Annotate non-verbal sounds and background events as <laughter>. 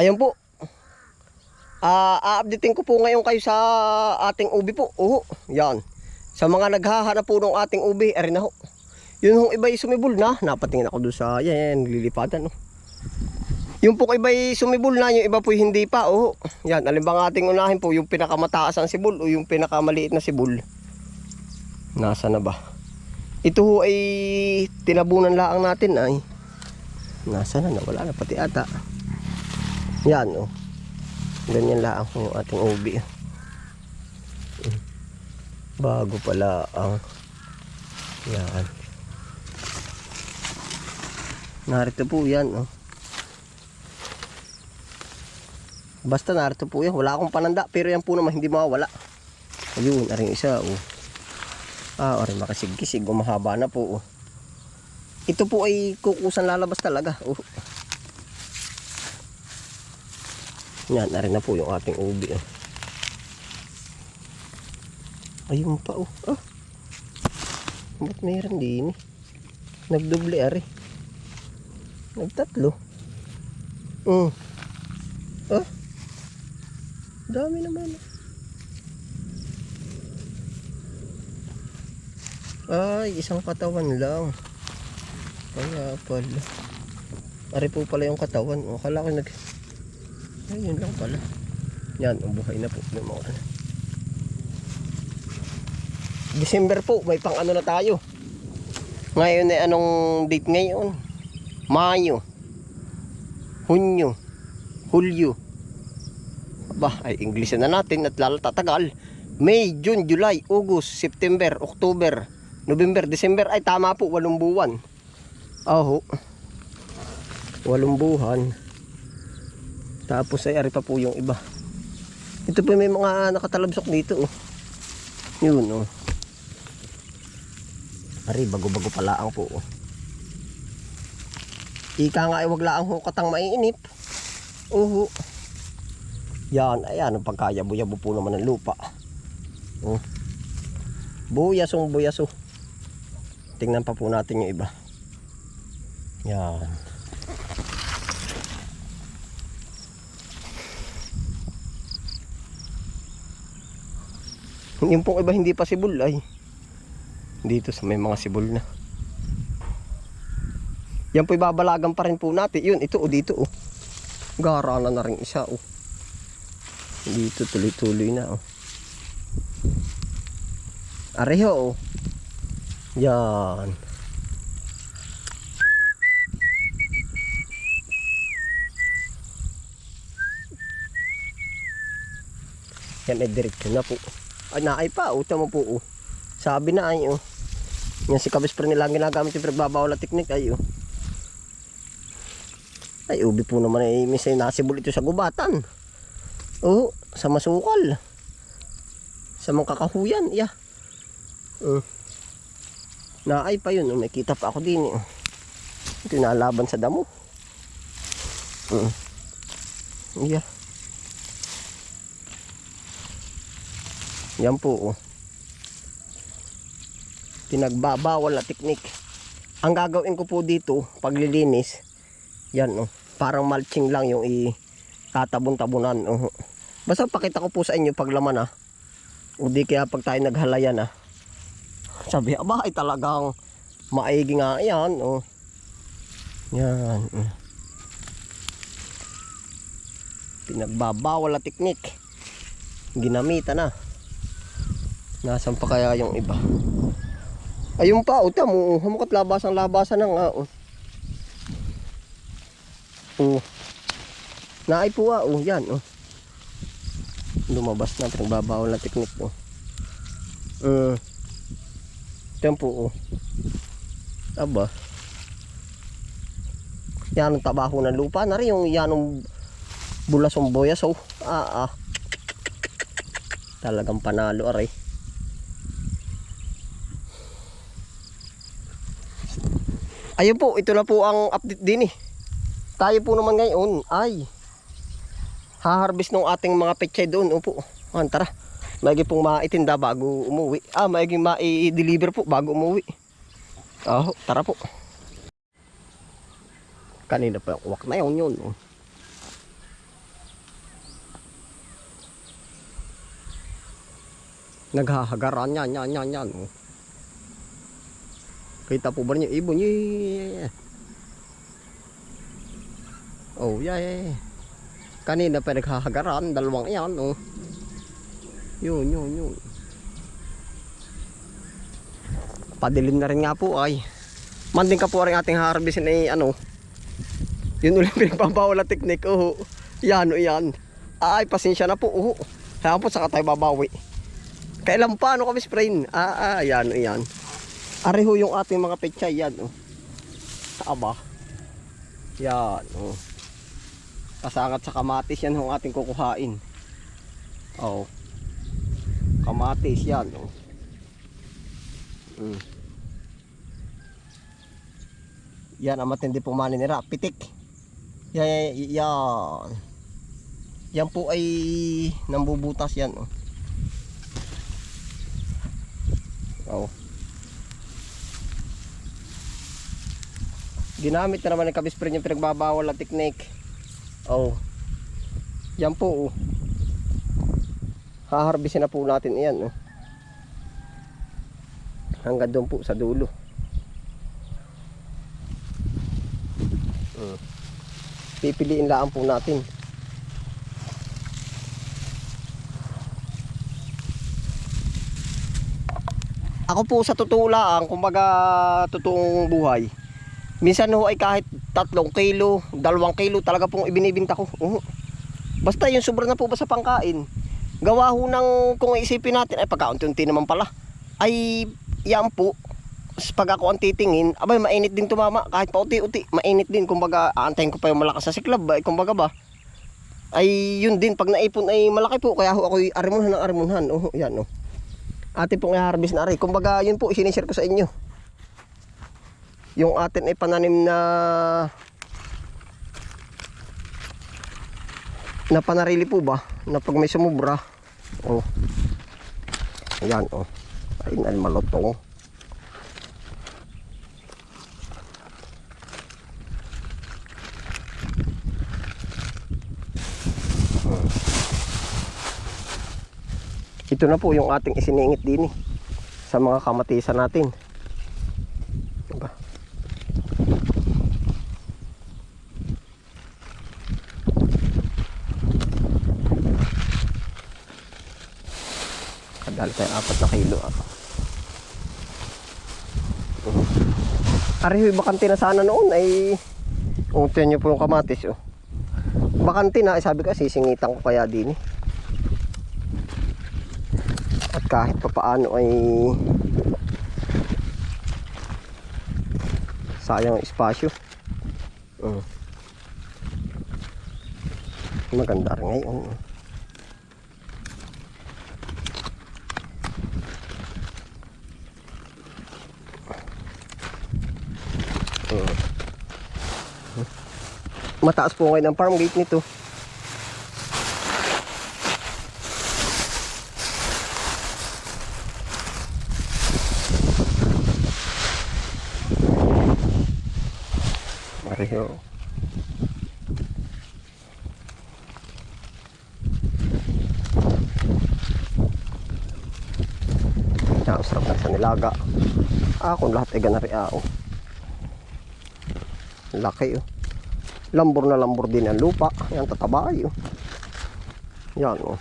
Ayan po. Ah, a-updatein ko po ngayon kayo sa ating ubi po. Oo, yan. Sa mga naghahanap po ng ating ubi, erin na ho. Yun hong iba sumibol na. Napatingin ako doon sa, yan, lilipatan. No? Yung po iba sumibol na, yung iba po hindi pa. Oo, yan. Alin bang ating unahin po, yung pinakamataas ang sibol o yung pinakamaliit na sibol. Nasa na ba? Ito ho ay tinabunan laang natin ay. Nasa na, nawala na pati ata. Yan oh. Ganyan lang yung ating ubi. Bago pala ang yan. Narito po yan oh. Basta narito po yan. Wala akong pananda pero yan po naman hindi mawala. Ayun, aring isa oh. Ah, aring makasig-kisig. Umahaba na po oh. Ito po ay kukusan lalabas talaga. Oh. Yan, narin na po yung ating ubi. Oh. Ayun pa oh. Ah. Ba't mayroon din eh? Nagdoble ari. Nagtatlo. Mm. Ah. Dami naman. Ay, isang katawan lang. Kaya pala. Ari po pala yung katawan. O, kala ko nag... Ayun lang pala. Yan, buhay na po. Mga ano. December po, may pang ano na tayo. Ngayon ay anong date ngayon? Mayo. Hunyo. Hulyo. Aba, ay English na natin at lalo tatagal. May, June, July, August, September, October, November, December. Ay tama po, walong buwan. Aho. Walong buwan. Tapos ay ari pa po yung iba. Ito po may mga nakatalabsok dito oh. Yun oh. Ari bago-bago pala ang po oh. Ika nga ay wag laang hukatang maiinip. Uhu. Yan, ayan ang pagkayabo-yabo po naman ng lupa. Oh. Buyasong buyaso. Tingnan pa po natin yung iba. Yan. Yung pong iba hindi pa sibol ay dito sa may mga sibol na. Yan po ibabalagan pa rin po natin. Yun, ito o dito o. Garana na rin isa o. Dito tuloy-tuloy na o. Areho o. Yan. Yan ay diretso na po. Ay, naay pa. Uta mo po. Oh. Sabi na ay. Oh. Yan si Kabispre nila ang ginagamit yung pagbabawal na teknik ay. Oh. Ay, ubi po naman ay minsan nasibol ito sa gubatan. Oh, sa masukal. Sa mga kakahuyan. Yeah. Uh. Naay pa yun. Oh. May kita pa ako din. Oh. Ito nalaban sa damo. Uh. Yeah. Yan po oh. Pinagbabawal na teknik. Ang gagawin ko po dito, paglilinis, yan oh, parang mulching lang yung i tatabon-tabunan. Oh. Basta pakita ko po sa inyo paglaman ah. O di kaya pag tayo naghalayan ah. Sabi, aba ay talagang maigi nga yan. Oh. Yan. oh. Pinagbabawal na teknik. Ginamitan na. Nasaan pa kaya yung iba? Ayun pa, uta mo. Hamukat labasan labasan ng ah. Oh. oh. Naay po ah. Oh, yan. Oh. Lumabas na. Pinagbabawal na teknik po. Oh. Uh, yan po. Oh. Aba. Yan ang tabaho ng lupa. Nari yung yan ang bulasong boyas. Oh. Ah, ah. Talagang panalo aray. Ayun po, ito na po ang update din eh. Tayo po naman ngayon ay haharvest ng ating mga pechay doon. Opo, man, tara. Maigi pong maitinda bago umuwi. Ah, maigi ma-deliver po bago umuwi. Oh, tara po. Kanina pa yung uwak na yun yun. Oh. Naghahagaran yan, yan, yan, yan. Oh. Kita po ba niyo ibon? Yeah, yeah. Oh, yeah, yeah. Kanina pa naghahagaran, dalawang yan, oh. Yun, yun, yun. Padilim na rin nga po ay. Manding ka po rin ating harvestin ay ano. Yun ulit <laughs> pinagbabawal na teknik. Oh. Yan, oh, yan. Ay, pasensya na po. Oh. Kaya po saka tayo babawi. Kailan pa ano kami sprain? Ah, ah, yan, oh, yan. Areho yung ating mga pechay yan. Oh. Aba. Yan, oh. Kasangat sa kamatis yan ang ating kukuhain. Oh. Kamatis yan, oh. Mm. Yan ang matindi pong maninira. Pitik. Yan, yan, yan. Yan po ay nambubutas yan. Oh. Oh. Ginamit na naman ng kabisprin yung pinagbabawal na technique. Oh. Yan po. Oh. Haharbisin na po natin yan. Oh. Hanggang doon po sa dulo. Mm. Pipiliin lang po natin. Ako po sa totoo lang, kumbaga totoong buhay. Minsan ho ay kahit tatlong kilo, dalawang kilo talaga pong ibinibinta ko. Oo. Basta yung sobra na po ba sa pangkain. Gawa ho ng kung isipin natin ay pagkaunti-unti naman pala. Ay yan po. Pag ako ang titingin, abay mainit din tumama kahit pa uti-uti. Mainit din kumbaga aantayin ko pa yung malakas sa siklab ba, kumbaga ba. Ay yun din pag naipon ay malaki po kaya ho ako arimunhan ng arimunhan. Oh, yan oh. Ate pong i-harvest na rin. Kumbaga yun po sinishare ko sa inyo. Yung atin ay pananim na na panarili po ba? Na pag may sumubra. Oh. Ayan oh. Ay na malutong Hmm. ito na po yung ating isiningit din eh, sa mga kamatisan natin Kadali tayo apat na kilo. Ariho, bakante na sana noon ay Ungtiyan nyo po yung kamatis oh. Bakante na, eh, sabi ko sisingitan ko kaya din eh. At kahit pa paano ay sayang ang espasyo. Mm. Maganda rin ngayon. oh. Mataas po ngayon ang farm gate nito. Ah, ang sarap na sa nilaga. Ah, kung lahat ay ganari ah, oh. Laki oh. Lambor na lambor din ang lupa. Yan tataba ay oh. Yan oh.